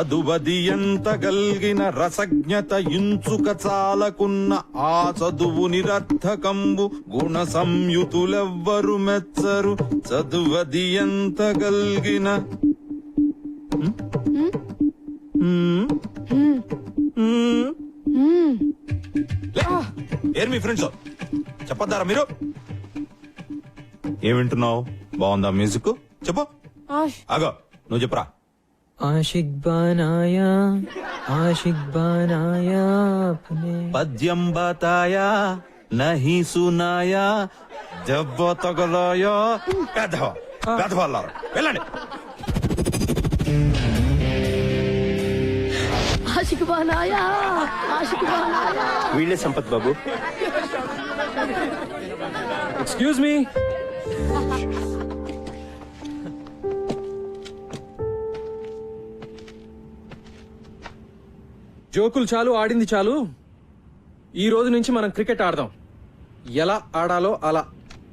చదువది ఎంత గల్గిన రసజ్ఞత ఇంచుక చాలకున్న ఆ చదువు నిరర్థకంబు గుణ సంయుతులెవ్వరు మెచ్చరు. చదువది ఎంత గల్గిన ఏరు మీ ఫ్రెండ్స్? చెప్పొద్దారా మీరు? ఏం వింటున్నావు? బాగుందా మ్యూజిక్? చెప్పు. ఆగో నువ్వు చెప్పురా? ఆషిక్ బానాయా ఆషిక్ బానాయా పద్యం బాతాయా నహి సునాయా దెబ్బ తగలాయా పెద్దవ పెద్దవ వెళ్ళండి ఆషిక్ బానాయా ఆషిక్ బానాయా వీళ్ళే సంపత్ బాబు ఎక్స్క్యూజ్ మీ జోకులు చాలు ఆడింది చాలు. ఈ రోజు నుంచి మనం క్రికెట్ ఆడదాం. ఎలా ఆడాలో అలా.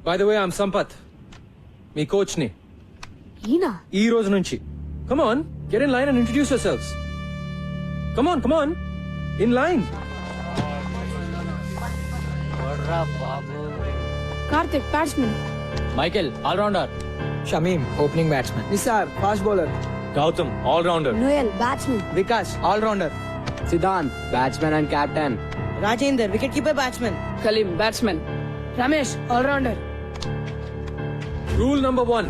By the way I'm Sampath మీ కోచ్ని ఈయన ఈ రోజు నుంచి. Come on get in line and introduce yourselves come on come on in line Karthik batsmen Michael allrounder Shamim opening batsmen Nisar fast bowler Gautam allrounder Noel batsmen Vikas allrounder Siddhant batsmen and captain Rajender wicket keeper batsmen Kaleem batsmen Ramesh allrounder rule number one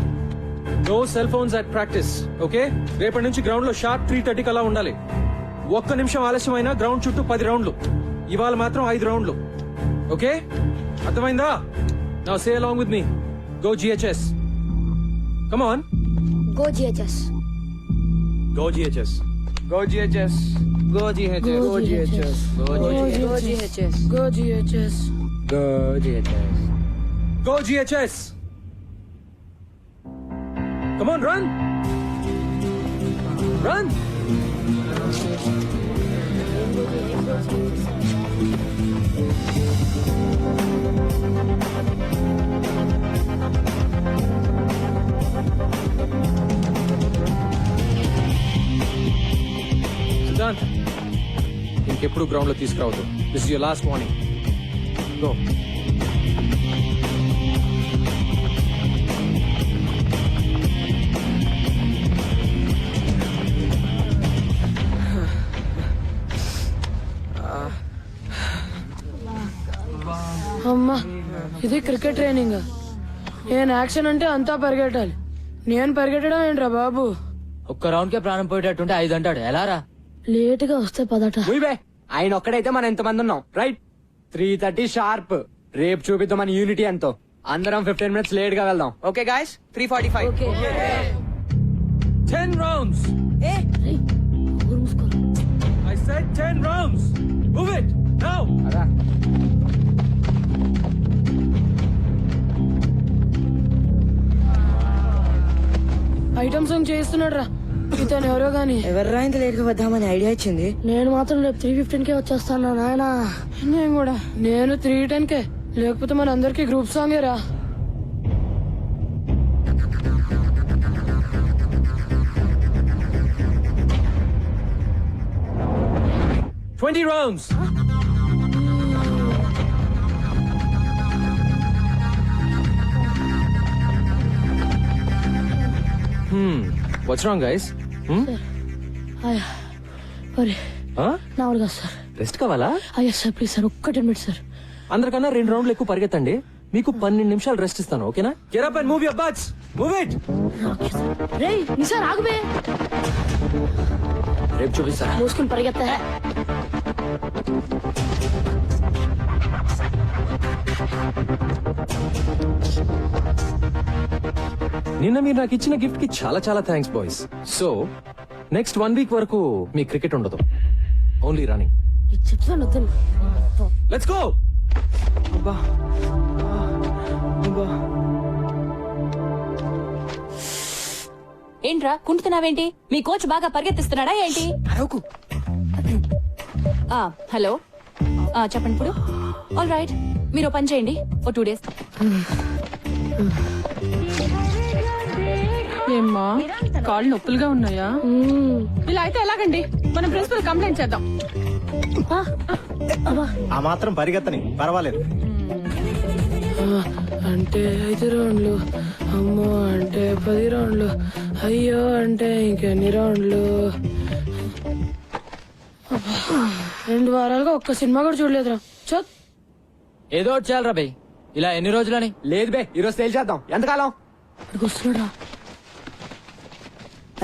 no cell phones at practice okay రేపటి నుంచి గ్రౌండ్లో sharp three థర్టీకి అలా ఉండాలి. ఒక్క నిమిషం ఆలస్యమైనా ground చుట్టూ పది రౌండ్లు ఇవాళ మాత్రం ఐదు రౌండ్లు ఓకే అర్థమైందా? నా say along with me go GHS come on go GHS go GHS go Go GHS. Go GHS. Go GHS. Go GHS. Go GHS. Go GHS. Come on, run. Run. Done. ఇంకెప్పుడు గ్రౌండ్లో తీసుకురావద్దు. This your last warning go అమ్మా ఇది cricket training నేను action అంటే అంతా పరిగెట్టాలి. నేను పరిగెట్టడం ఏంట్రా బాబు? ఒక్క రౌండ్ కే ప్రాణం పోయేటట్టుంటే ఐదు అంటాడు. ఎలా రా? లేట్గా వస్తే పదట. బే ఆయన ఒక్కడైతే మనం ఎంతమంది ఉన్నాం? రైట్ త్రీ థర్టీ షార్ప్ రేపు చూపిద్దాం మన యూనిటీ ఎంతో అందరం ఫిఫ్టీన్ మినిట్స్ లేట్గా వెళ్దాం. Okay guys three forty five ten rounds. I said 10 rounds. Move it. Now. అదా. ఐటమ్ సాంగ్ చేస్తున్నాడు రా ఇతను ఎవరో గాని. ఎవర్రా ఇంత లేట్గా వద్దామని ఐడియా ఇచ్చింది? నేను మాత్రం రేపు త్రీ ఫిఫ్టీన్ కే వచ్చేస్తాను నాయన? నేను కూడా. నేను త్రీ టెన్ కే. లేకపోతే మన అందరికి గ్రూప్ సాంగే రా. Rounds. Hmm. What's wrong, కాదు సార్. రెస్ట్ కావాలా? అయ్యా సార్ ప్లీజ్ సార్ ఒక్క టెన్ మినిట్స్ సార్. అందరికన్నా రెండు రౌండ్లు ఎక్కువ పరిగెత్తండి. మీకు పన్నెండు నిమిషాలు రెస్ట్ ఇస్తాను ఓకేనా? Get up and move your butts move it రే నిసార్ ఆగుబే రేపు చూపిస్తా మూసుకుని పరిగెత్తా. నిన్న మీరు నాకు ఇచ్చిన గిఫ్ట్కి చాలా చాలా thanks boys so next one week వరకు మీ క్రికెట్ ఉండదు. ఓన్లీ రన్నింగ్ చెప్తాను వద్దని లెట్స్ గో ఏంట్రా కుంటున్నావేంటి? మీ కోచ్ బాగా పరిగెత్తిస్తున్నాడా ఏంటి? హలో. ఆ, చెప్పండి ఇప్పుడు. ఆల్ రైట్ మీరు ఓ పని చేయండి. ఓ టూ డేస్ ఏమ్మా? కాళ్ళు నొప్పులుగా ఉన్నాయా? ఇలా అయితే ఎలాగండి? మనం ప్రిన్సిపల్ కంప్లైంట్ చేద్దాం. ఆ మాత్రం పరిగెత్తని పర్వాలేదు. అంటే ఐదు రౌండ్లు. అమ్మో అంటే పది రౌండ్లు. అయ్యో అంటే ఇంకెన్ని రౌండ్లు. రెండు వారాలుగా ఒక్క సినిమా కూడా చూడలేదురా. చత్ ఏదో ఒకటి చేయాలరా బై. ఇలా ఎన్ని రోజులని? లేదు బే ఈరోజు తేల్చేద్దాం ఎంతకాలం? ఇక్కడికి వస్తున్నాడా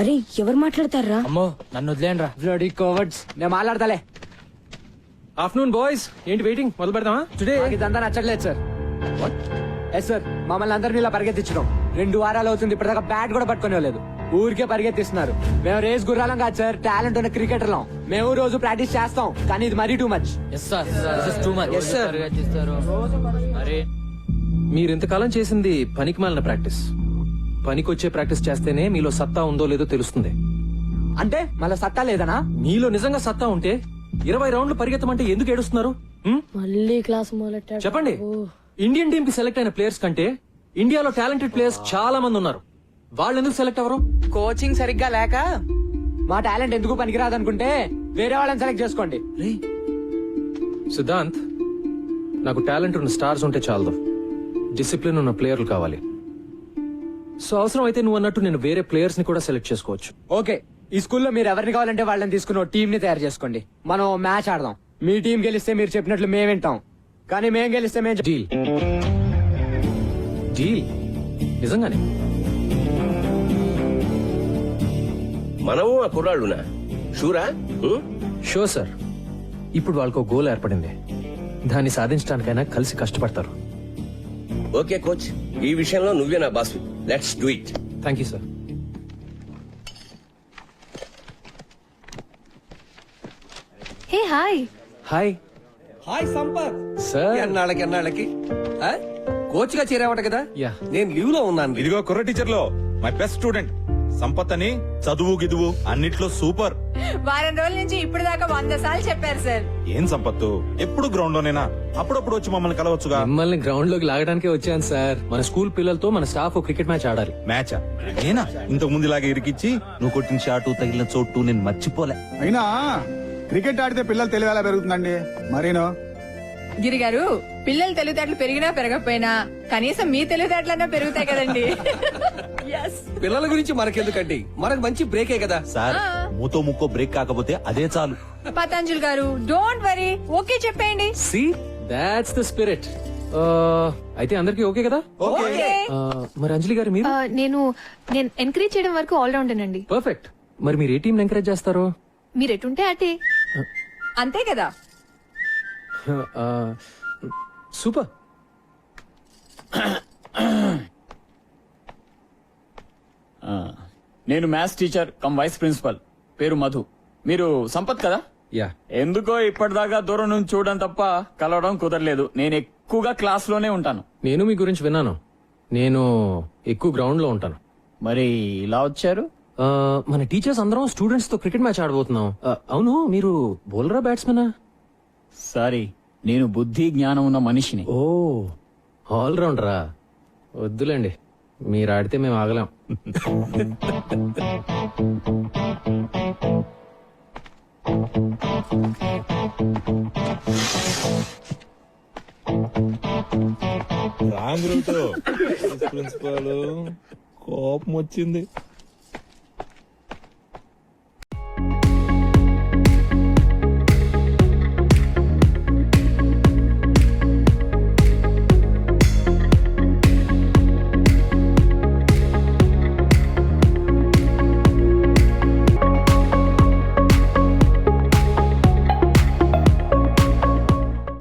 అరే ఎవరు మాట్లాడతారా? అమ్మో నన్ను వదిలేండి రా బ్లడీ కోవర్డ్స్ నేను మాట్లాడతాలే. ఆఫ్టర్నూన్ బాయ్స్ ఏంటి వెయిటింగ్ మొదలు పెడదామా? టుడే నాకు ఇదంతా నచ్చట్లేదు సార్ ఎస్ సార్ మమ్మల్ని అందరినీ ఇలా పరిగెత్తించడం. రెండు వారాలు అవుతుంది ఇప్పటిదాకా బ్యాట్ కూడా పట్టుకునే లేదు ఊరికే పరిగెత్తిస్తున్నారు. మేము రేస్ గుర్రాలం కాదు సార్ టాలెంట్ ఉన్న క్రికెటర్లం. మేము రోజు ప్రాక్టీస్ చేస్తాం కానీ ఇది మరీ too much yes sir too much sir. అరే మీరు ఇంతకాలం చేసింది పనికి మాలిన ప్రాక్టీస్. పనికొచ్చే ప్రాక్టీస్ చేస్తేనే మీలో సత్తా ఉందో లేదో తెలుస్తుంది. అంటే మళ్ళీ సత్తా లేదనా? మీలో నిజంగా సత్తా ఉంటే ఇరవై రౌండ్లు పరిగెత్తమంటే ఎందుకు ఏడుస్తున్నారు? హ్మ్? మళ్ళీ క్లాస్ మొదలెట్టాడు. చెప్పండి. ఇండియన్ టీం కి సెలెక్ట్ అయిన ప్లేయర్స్ కంటే ఇండియాలో టాలెంటెడ్ ప్లేయర్స్ చాలా మంది ఉన్నారు. వాళ్ళు ఎందుకు సెలెక్ట్ అవ్వరు? కోచింగ్ సరిగ్గా లేక మా టాలెంట్ ఎందుకు పనికిరాదు అనుకుంటే వేరే వాళ్ళని సెలెక్ట్ చేసుకోండి. సిద్ధాంత్ నాకు టాలెంట్ ఉన్న స్టార్స్ ఉంటే చాలదు. డిసిప్లిన్ ఉన్న ప్లేయర్లు కావాలి. సో అవసరం అయితే నువ్వు అన్నట్టు నేను వేరే ప్లేయర్స్ని కూడా సెలెక్ట్ చేసుకోవచ్చు. ఓకే ఈ స్కూల్లో మీరు ఎవరిని కావాలంటే వాళ్ళని తీసుకుని టీం ని తయారు చేసుకోండి. మనం మ్యాచ్ ఆడదాం. మీ టీం గెలిస్తే మీరు చెప్పినట్లు మేము వింటాం. కానీ మేము గెలిస్తే మేము చెప్- డీల్. డీల్? నిజంగానే? మనము ఆ కుర్రాళ్ళునా? షూరా? ఉం? Sure sir. ఇప్పుడు వాళ్ళకు గోల్ ఏర్పడింది. దాన్ని సాధించడానికైనా కలిసి కష్టపడతారు. Okay coach. ఈ విషయంలో నువ్వే నా boss. Let's do it thank you sir hey hi hi hi Sampath sir ఎన్నాళ్ళకి ఎన్నాళ్ళకి? కోచ్గా చేరావట కదా? యా నేను లీవ్లో ఉన్నాను. ఇదిగో కుర్ర టీచర్లో మై బెస్ట్ స్టూడెంట్ సంపత్ అని చదువు గిదువు అన్నిట్లో సూపర్. వారం రోజుల నుంచి ఇప్పుడు దాకా వంద సార్లు చెప్పారు సార్. ఏం సంపత్తు? ఎప్పుడు గ్రౌండ్ లోనేనా? అప్పుడప్పుడు వచ్చి మమ్మల్ని కలవచ్చుగా? మిమ్మల్ని గ్రౌండ్లోకి లాగడానికే వచ్చాను సార్. మన స్కూల్ పిల్లలతో మన స్టాఫ్ క్రికెట్ మ్యాచ్ ఆడాలి. మ్యాచా? నేనా? ఇంతకు ముందు ఇలాగే ఇరికిచ్చి నువ్వు కొట్టిన షాటు తగిలిన చోటు నేను మర్చిపోలే. అయినా క్రికెట్ ఆడితే పిల్లలు తెలివి ఎలా పెరుగుతుందండి. మరీను గిరి గారు పిల్లలు తెలివితేటలు పెరిగినా పెరగకపోయినా కనీసం మీ తెలివితేటలన్నా పెరుగుతాయి కదండి. పిల్లల గురించి మనకెందుకండి? మనకు మంచి బ్రేకే కదా. సార్ మూతో ముక్కో బ్రేక్ కాకపోతే అదే చాలు. Patanjali garu don't worry okay చెప్పేయండి. సి దాట్స్ ద స్పిరిట్ అయితే అందరికి ఓకే కదా? ఓకే మరి అంజలి గారు మీరు? నేను నేను ఎంకరేజ్ చేయడం వరకు ఆల్ రౌండర్ అండి. పర్ఫెక్ట్ మరి మీరు ఏ టీం ఎంకరేజ్ చేస్తారు? మీరు ఎటుంటే అటే. అంతే కదా. సూపర్ నేను maths teacher cum vice principal పేరు మధు. మీరు సంపత్ కదా? యా ఎందుకో ఇప్పటిదాకా దూరం నుంచి చూడడం తప్ప కలవడం కుదరలేదు. నేను ఎక్కువగా క్లాస్లోనే ఉంటాను. నేను మీ గురించి విన్నాను. నేను ఎక్కువ గ్రౌండ్లో ఉంటాను. మరి ఇలా వచ్చారు? Uh, మన టీచర్స్ అందరం స్టూడెంట్స్తో క్రికెట్ మ్యాచ్ ఆడబోతున్నాం. అవును మీరు బౌలరా బ్యాట్స్మెనా సారీ నేను బుద్ధి జ్ఞానం ఉన్న మనిషిని. ఓ ఆల్ రౌండరా వద్దులేండి మీరు ఆడితే మేము ఆగలేం. Wrong route. ప్రిన్సిపల్ కోపం వచ్చింది